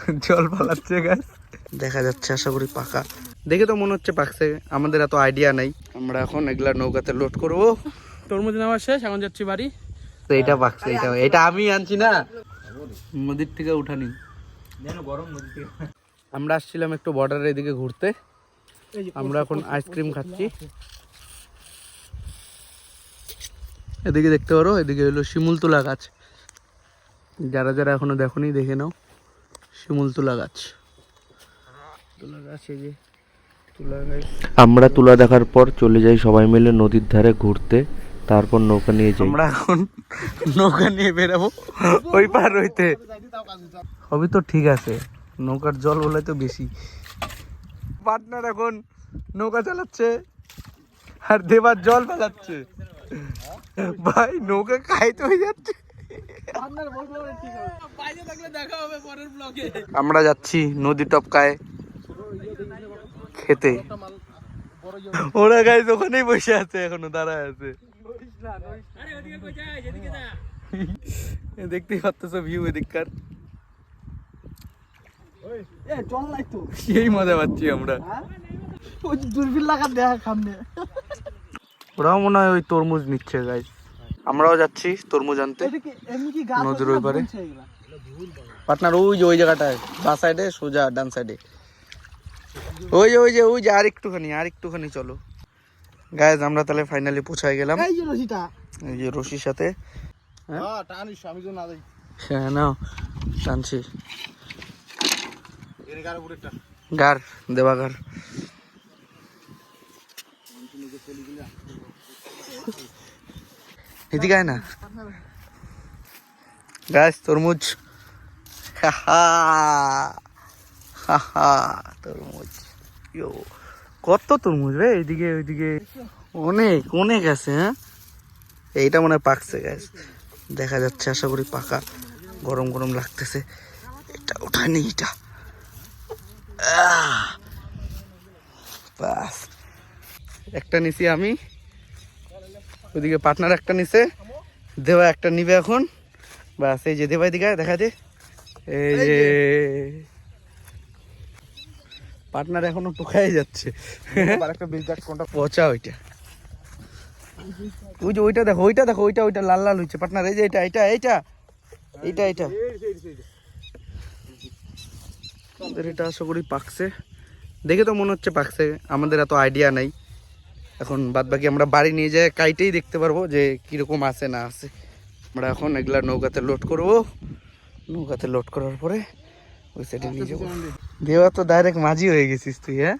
জল পালাচ্ছে গাছ দেখা যাচ্ছে আশা করি পাকা। দেখে তো মনে হচ্ছে পাকছে আমাদের এত আইডিয়া নাই। আমরা এখন এগুলা নৌকাতে লোড করব। তরমুজ নেওয়া শেষ এখন যাচ্ছি বাড়ি। তো এটা পাকছে এটা এটা আমি আনছি না। নদীর থেকে উঠানি। আমরা আসছিলাম একটু বর্ডারের এদিকে ঘুরতে। আমরা এখন আইসক্রিম খাচ্ছি। এদিকে দেখতে পারো এদিকে হলো শিমুল তুলা গাছ। যারা যারা এখনও দেখোনি দেখে নাও। শিমুল তুলা গাছ। তুলা গাছ এই যে তুলা গাছ। আমরা তুলা দেখার পর চলে যাই সবাই মিলে নদীর ধারে ঘুরতে তারপর নৌকা নিয়ে যাই। আমরা এখন নৌকা নিয়ে বেরাবো ওই পার হইতে। হবে তো ঠিক আছে নৌকার জল বলে তো বেশি। পার্টনার এখন নৌকা চালাচ্ছে আর দেবার জল ফেলাচ্ছে ভাই নৌকা খাইতে হয়ে যাচ্ছে। আমরা যাচ্ছি নদী টপকায় খেতে। ওরা গাইজ ওখানেই বসে আছে এখনও দাঁড়ায় আছে। দেখতেই পাচ্ছ ভিউ এদিককার। সেই মজা পাচ্ছি আমরা। ওই দূরবীন লাগা দেখা ওরাও মনে হয় ওই তরমুজ নিচ্ছে গাইজ আমরাও যাচ্ছি তরমুজ আনতে। নদীর ওই পারে? পার্টনার ওই যে ওই জায়গাটায় বা সাইডে সোজা ডান সাইডে। ওই যে ওই যে ওই যে আর একটুখানি আর একটুখানি চলো। গাইজ আমরা তাহলে ফাইনালি পৌঁছায় গেলাম। এই যে রশিটা। এই যে রশির সাথে। হ্যাঁ? টানিস না যাই। হ্যাঁ নাও টানছি। গার দেবা গার। এদিকে না। গাছ তরমুজ। তরমুজ। কত তরমুজ রে এইদিকে ওইদিকে। অনেক অনেক আছে হ্যাঁ? এইটা মনে হয় পাকছে গাছ দেখা যাচ্ছে, আশা করি পাকা। গরম গরম লাগতেছে। এটা ওঠায়নি এটা। একটা নিছি আমি। ওইদিকে পার্টনার একটা নিছে দেবা একটা নিবে এখন। বাস এই যে দেবাই দিকে দেখা দে। এই যে পার্টনার এখনও টুকাই যাচ্ছে। একটা বিল কোনটা? পচা ওইটা। ওই যে ওইটা দেখো ওইটা দেখো ওইটা ওইটা লাল লাল হচ্ছে পার্টনার এই যে এটা এটা এইটা এইটা এইটা। আমাদের এটা আশা করি পাকছে। দেখে তো মনে হচ্ছে পাকছে আমাদের এত আইডিয়া নাই। এখন বাদ বাকি আমরা বাড়ি নিয়ে যাই কাইটেই দেখতে পারব যে কীরকম আছে না আছে। আমরা এখন এগুলা নৌকাতে লোড করব। নৌকাতে লোড করার পরে ওই সাইডে নিয়ে যাব। দেওয়া তো ডাইরেক্ট মাঝি হয়ে গেছিস তুই হ্যাঁ?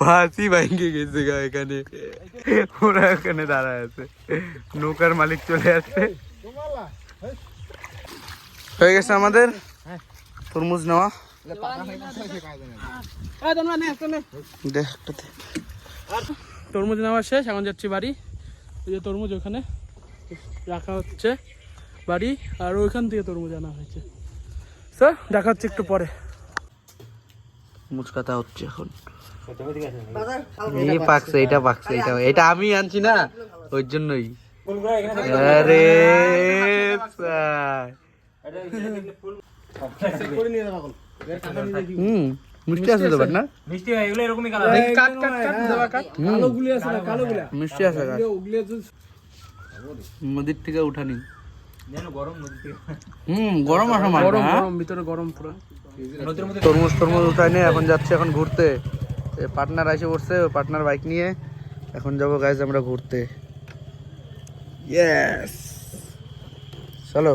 বাসি ভাঙ্গে গেছে গা এখানে। ওরা এখানে দাঁড়ায় আছে। নৌকার মালিক চলে আসছে হয়ে গেছে আমাদের? তরমুজ নেওয়া। তরমুজ নেওয়া শেষ এখন যাচ্ছি বাড়ি। ওই যে তরমুজ ওখানে রাখা হচ্ছে বাড়ি আর ওইখান থেকে তরমুজ আনা হয়েছে। স্যার দেখা হচ্ছে একটু পরে। মুচকাতা হচ্ছে এখন। এই পাকছে এটা পাকছে এটা এটা আমি আনছি না ওই জন্যই। আরে হুম মিষ্টি আছে তো না? মিষ্টি হয় এগুলো এরকমই কালার কাট কাট কাট কাট কালো গুলি আছে না কালো গুলা? মিষ্টি আছে গাছ। ওগুলি আছে নদীর থেকে উঠানি গরম হুম গরম আসা মাছ গরম গরম ভিতরে গরম পুরো। তরমুজ তরমুজ উঠাই নিয়ে এখন যাচ্ছে এখন ঘুরতে। পার্টনার এসে পড়ছে পার্টনার বাইক নিয়ে। এখন যাব গাইজ আমরা ঘুরতে। ইয়েস চলো।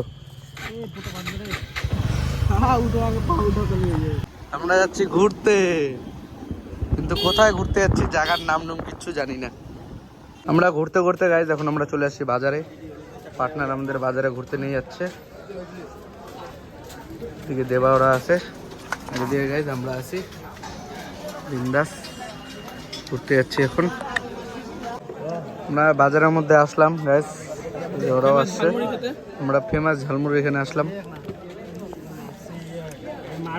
আমরা যাচ্ছি ঘুরতে। কিন্তু কোথায় ঘুরতে যাচ্ছি, জায়গার নাম নাম কিচ্ছু জানি না। আমরা ঘুরতে ঘুরতে গাইজ এখন আমরা চলে আসছি বাজারে। পার্টনার আমাদের বাজারে ঘুরতে নিয়ে যাচ্ছে। এদিকে দেবা ওরা আছে। এদিকে গাইজ আমরা আছি। বিন্দাস। ঘুরতে যাচ্ছি এখন। আমরা বাজারের মধ্যে আসলাম গাইজ ওরাও আসছে। আমরা ফেমাস ঝালমুড়ি এখানে আসলাম দুজন হলে পাঁচ টাকা নিলে মানে বেশি ভালো হবে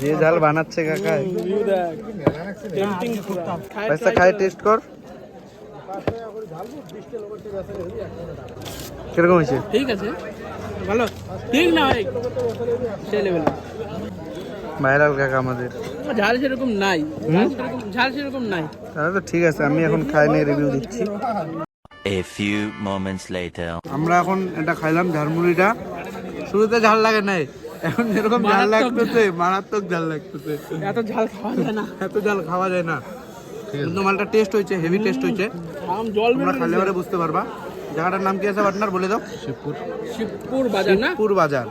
যে ঝাল বানাচ্ছে কাকা। পয়সা খাই টেস্ট কর। কীরকম হয়েছে? ঠিক আছে। ভালো। ঠিক না ভাই? সেই লেভেল ভাইরাল কাকা আমাদের। ঝাল সেরকম নাই। ঝাল সেরকম নাই। তাহলে তো ঠিক আছে আমি এখন খাই নিয়ে রিভিউ দিচ্ছি। A few moments later. আমরা এখন এটা খাইলাম ঝালমুড়িটা। শুরুতে ঝাল লাগে নাই এখন যেরকম ঝাল লাগতেছে মারাত্মক ঝাল লাগতেছে। এত ঝাল খাওয়া যায় না। এত ঝাল খাওয়া যায় না। কিন্তু মালটা টেস্ট হয়েছে হেভি টেস্ট হয়েছে। আম জল তোমরা বেরোয় খাইলে পরে বুঝতে পারবা। জায়গাটার নাম কি আছে পার্টনার বলে দাও। শিবপুর। শিবপুর বাজার না? শিবপুর বাজার।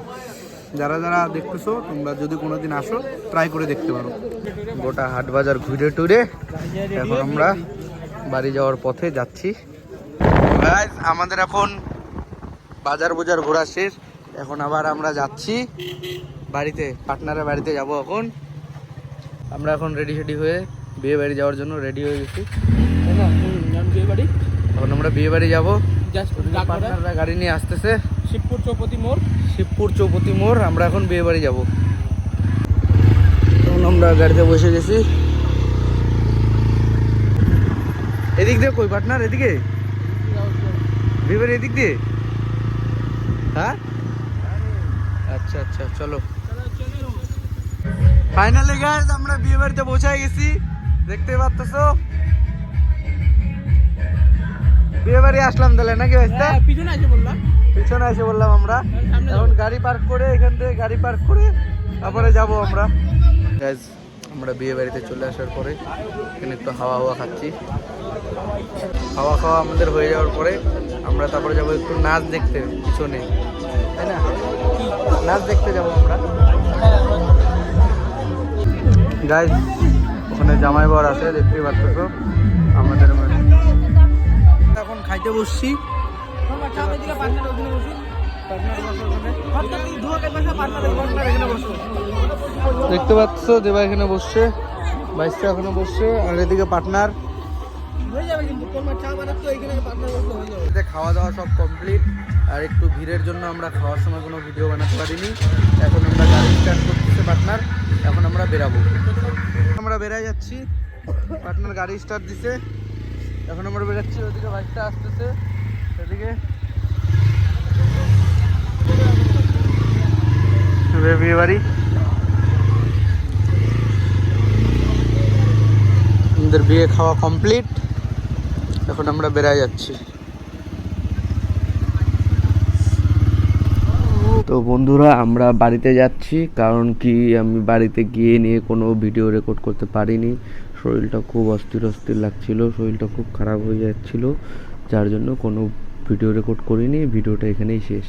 যারা যারা দেখতেছো তোমরা যদি কোনোদিন আসো ট্রাই করে দেখতে পারো। গোটা হাট বাজার ঘুরে টুরে এখন আমরা বাড়ি যাওয়ার পথে যাচ্ছি। আমাদের এখন বাজার বাজার ঘোরা শেষ। এখন আবার আমরা যাচ্ছি। বাড়িতে পার্টনারের বাড়িতে যাব এখন। আমরা এখন রেডি সেডি হয়ে বিয়ে বাড়ি যাওয়ার জন্য রেডি হয়ে গেছি। বিয়ে বাড়ি? এখন আমরা বিয়ে বাড়ি যাব। পার্টনাররা গাড়ি নিয়ে আসতেছে। শিবপুর চৌপতি মোড়। শিবপুর চৌপতি মোড় আমরা এখন বিয়ে বাড়ি যাব। এখন আমরা গাড়িতে বসে গেছি। এদিক দিয়ে কই পার্টনার এদিকে? বিয়ে বাড়ি এদিক দিয়ে? হ্যাঁ? আচ্ছা আচ্ছা চলো। ফাইনালি গাইস আমরা বিয়ে বাড়িতে পৌঁছায় গেছি। দেখতে পাচ্তেছো বিয়ে বাড়ি আসলাম তাহলে নাকি ভাইস্তা হ্যাঁ, পিছনে আছে বললাম পিছনে এসে বললাম আমরা। সামনে এখন গাড়ি পার্ক করে এখান থেকে গাড়ি পার্ক করে তারপরে যাব আমরা। আমরা বিয়ে বাড়িতে চলে আসার পরে এখানে একটু হাওয়া হাওয়া খাচ্ছি। হাওয়া খাওয়া আমাদের হয়ে যাওয়ার পরে আমরা তারপরে যাব একটু নাচ দেখতে পিছনে, তাই না? নাচ দেখতে যাব আমরা। গাইজ ওখানে জামাই বর আছে, দেখতেই পাচ্ছ। আমাদের এখন খাইতে বসছি। দেখতে পাচ্ছ দেবা এখানে বসছে, বাইশটা এখানে বসছে, আর এদিকে পার্টনার। খাওয়া দাওয়া সব কমপ্লিট আর একটু ভিড়ের জন্য আমরা খাওয়ার সময় কোনো ভিডিও বানাতে পারিনি। এখন আমরা গাড়ি স্টার্ট করতেছে পার্টনার, এখন আমরা বেরাবো। আমরা বেরাই যাচ্ছি, পার্টনার গাড়ি স্টার্ট দিছে, এখন আমরা বেরাচ্ছি, ওদিকে বাইকটা আসতেছে, এদিকে। বিয়ে বাড়ি আমাদের বিয়ে খাওয়া কমপ্লিট এখন আমরা বেড়ায় যাচ্ছি। তো বন্ধুরা, আমরা বাড়িতে যাচ্ছি, কারণ কি আমি বাড়িতে গিয়ে নিয়ে কোনো ভিডিও রেকর্ড করতে পারিনি। শরীরটা খুব অস্থির অস্থির লাগছিল, শরীরটা খুব খারাপ হয়ে যাচ্ছিল, যার জন্য কোনো ভিডিও রেকর্ড করিনি। ভিডিওটা এখানেই শেষ।